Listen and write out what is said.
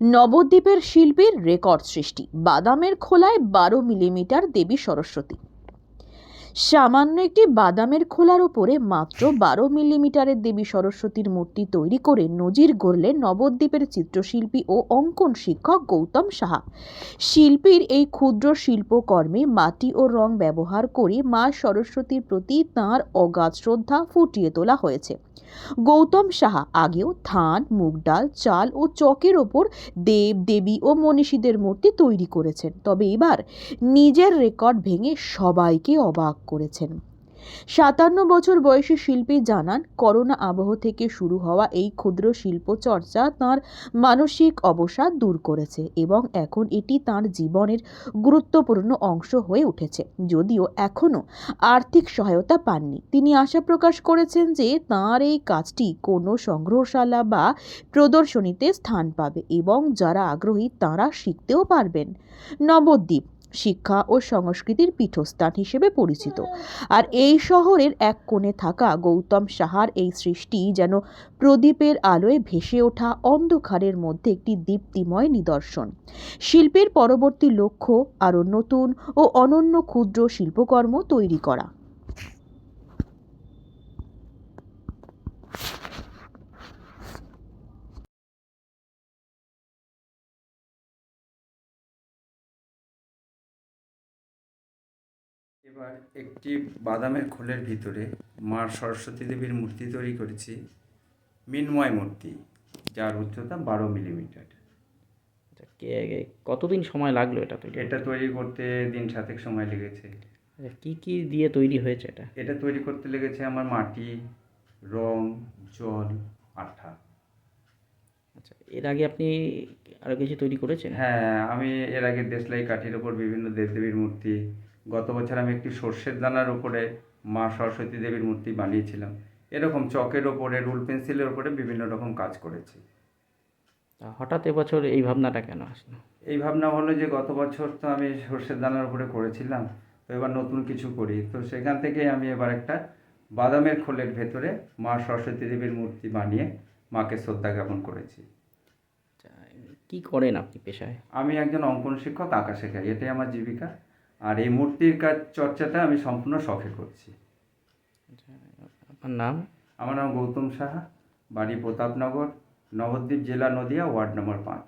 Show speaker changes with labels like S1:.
S1: নবদ্বীপের শিল্পীর রেকর্ড সৃষ্টি। বাদামের খোলায় বারো মিলিমিটার দেবী সরস্বতী। সামান্য একটি বাদামের খোলার উপরে মাত্র বারো মিলিমিটারের দেবী সরস্বতীর মূর্তি তৈরি করে নজির গড়লেন নবদ্বীপের চিত্রশিল্পী ও অঙ্কন শিক্ষক গৌতম সাহা। শিল্পীর এই ক্ষুদ্র শিল্পকর্মে মাটি ও রং ব্যবহার করে মা সরস্বতীর প্রতি তাঁর অগাধ শ্রদ্ধা ফুটিয়ে তোলা হয়েছে। গৌতম সাহা আগেও ধান মুগ ডাল, চাল ও চকের ওপর দেব, দেবী ও মনীষীদের মূর্তি তৈরি করেছেন। তবে এবার নিজের রেকর্ড ভেঙে সবাইকে অবাক করেছেন। সাতান্ন বছর বয়সী শিল্পী জানান, করোনা আবহ থেকে শুরু হওয়া এই ক্ষুদ্র শিল্প চর্চা তাঁর মানসিক অবসাদ দূর করেছে এবং এখন এটি তাঁর জীবনের গুরুত্বপূর্ণ অংশ হয়ে উঠেছে, যদিও এখনও আর্থিক সহায়তা পাননি। তিনি আশা প্রকাশ করেছেন যে তাঁর এই কাজটি কোনো সংগ্রহশালা বা প্রদর্শনীতে স্থান পাবে এবং যারা আগ্রহী তাঁরা শিখতেও পারবেন। নবদ্বীপ শিক্ষা ও সংস্কৃতির পীঠস্থান হিসেবে পরিচিত। আর এই শহরের এক কোণে থাকা গৌতম সাহার এই সৃষ্টি যেন প্রদীপের আলোয় ভেসে ওঠা অন্ধকারের মধ্যে একটি দীপ্তিময় নিদর্শন। শিল্পের পরবর্তী লক্ষ্য আরও নতুন ও অনন্য ক্ষুদ্র শিল্পকর্ম তৈরি করা।
S2: এবার একটি বাদামের খোলের ভিতরে মা সরস্বতী দেবীর মূর্তি তৈরি করেছি মিনময় মূর্তি যার উচ্চতা বারো মিলিমিটার।
S3: আচ্ছা কে- কতদিন সময় লাগল এটা তৈরি
S2: এটা তৈরি করতে দিন সাতেক সময় লেগেছে।
S3: আচ্ছা কী কী দিয়ে তৈরি হয়েছে এটা?
S2: এটা তৈরি করতে লেগেছে আমার মাটি রং জল আঠা।
S3: আচ্ছা এর আগে আপনি আরও কিছু তৈরি করেছেন?
S2: হ্যাঁ আমি এর আগে দেশলাই কাঠির ওপর বিভিন্ন দেবদেবীর মূর্তি গত বছর আমি একটি সর্ষের দানার ওপরে মা সরস্বতী দেবীর মূর্তি বানিয়েছিলাম। এরকম চকের ওপরে রুল পেন্সিলের ওপরে বিভিন্ন রকম কাজ করেছি।
S3: হঠাৎ এবছর এই ভাবনাটা কেন আসলো?
S2: এই ভাবনা হলো যে গত বছর তো আমি সর্ষের দানার উপরে করেছিলাম তো এবার নতুন কিছু করি। তো সেখান থেকে আমি এবার একটা বাদামের খোলের ভেতরে মা সরস্বতী দেবীর মূর্তি বানিয়ে মাকে শ্রদ্ধা জ্ঞাপন করেছি।
S3: আচ্ছা কী করেন আপনি পেশায়?
S2: আমি একজন অঙ্কন শিক্ষক আঁকা শেখাই। এটাই আমার জীবিকা। আর এই মূর্তির কাজ চর্চাটা আমি সম্পূর্ণ শখে করছি।
S3: আপনার নাম?
S2: আমার নাম গৌতম সাহা বাড়ি প্রতাপনগর নবদ্বীপ জেলা নদিয়া ওয়ার্ড নম্বর পাঁচ।